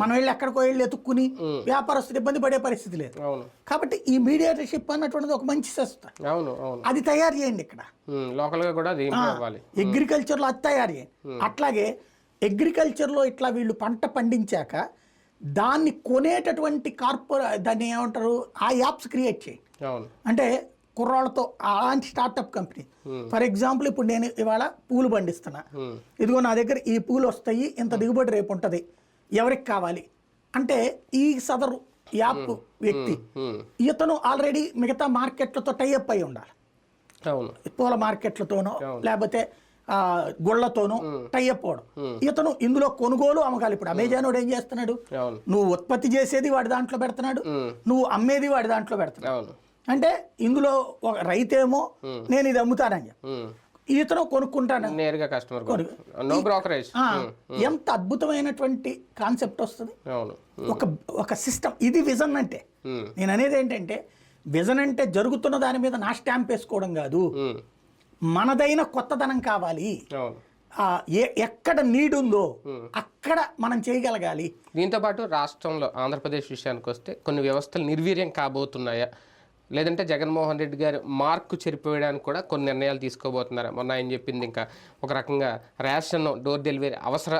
మనం వెళ్ళి ఎక్కడికో వెళ్ళి ఎత్తుక్కుని వ్యాపారస్తులు ఇబ్బంది పడే పరిస్థితి లేదు. కాబట్టి ఈ మీడియేటర్షిప్ అన్నటువంటిది ఒక మంచి సంస్థ. అది తయారు చేయండి ఇక్కడ. ఉమ్, లోకల్గా కూడా అవ్వాలి అగ్రికల్చర్లో అది తయారు చేయండి. అట్లాగే అగ్రికల్చర్లో ఇట్లా వీళ్ళు పంట పండించాక దాన్ని కొనేటటువంటి కార్పొరే దాన్ని ఏమంటారు ఆ యాప్స్ క్రియేట్ చేయండి. అంటే కుర్రాళ్ళతో అలాంటి స్టార్టప్ కంపెనీ. ఫర్ ఎగ్జాంపుల్ ఇప్పుడు నేను ఇవాళ పూలు పండిస్తున్నా. ఇదిగో నా దగ్గర ఈ పూలు వస్తాయి ఇంత దిగుబడి రేపు ఉంటుంది. ఎవరికి కావాలి? అంటే ఈ సదరు యాప్ వ్యక్తి ఇతను ఆల్రెడీ మిగతా మార్కెట్లతో టైఅప్ అయి ఉండాలి. పూల మార్కెట్లతోనో లేకపోతే ఆ, గుళ్ళతోనో టైఅప్ అవడం ఇతను ఇందులో కొనుగోలు అమ్మకాలి. ఇప్పుడు అమెజాన్ వాడు ఏం చేస్తున్నాడు? నువ్వు ఉత్పత్తి చేసేది వాడి దాంట్లో పెడుతున్నాడు. నువ్వు అమ్మేది వాడి దాంట్లో పెడుతున్నాడు. అంటే ఇందులో ఒక రైతేమో నేను ఇది అమ్ముతానని ఇతను కొనుక్కుంటాను. నేరుగా కస్టమర్ నో బ్రోకరేజ్ ఎంత అద్భుతమైనటువంటి కాన్సెప్ట్ వస్తుంది. అవును. ఒక ఒక సిస్టమ్ ఇది విజన్ అంటే. ఉమ్, నేను అనేది ఏంటంటే విజన్ అంటే జరుగుతున్న దాని మీద నా స్టాంప్ వేసుకోవడం కాదు. ఉమ్, మనదైన కొత్తదనం కావాలి. ఎక్కడ నీడ్ ఉందో అక్కడ మనం చేయగలగాలి. దీంతో పాటు రాష్ట్రంలో ఆంధ్రప్రదేశ్ విషయానికి వస్తే కొన్ని వ్యవస్థలు నిర్వీర్యం కాబోతున్నాయా? లేదంటే జగన్మోహన్ రెడ్డి గారు మార్కు చెరిపోయడానికి కూడా కొన్ని నిర్ణయాలు తీసుకోబోతున్నారు? మొన్న ఆయన చెప్పింది ఇంకా ఒక రకంగా రేషన్ డోర్ డెలివరీ అవసర